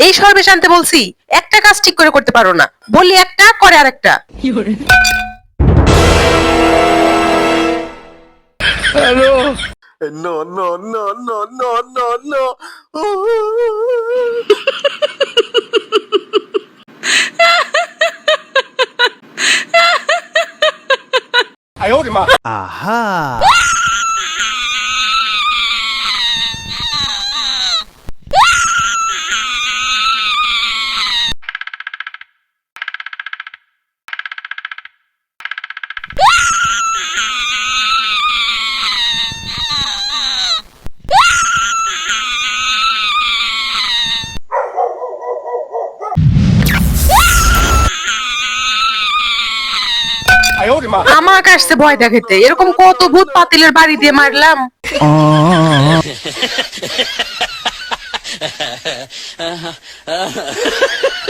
এই সর্বে শান্তে বলছি একটা কাজ ঠিক করে করতে পারো না। বলি একটা করে আরেকটা। no, no, no. আমাকে আসছে ভয় দেখাতে এরকম কত ভূত পাতিলের বাড়ি দিয়ে মারলাম।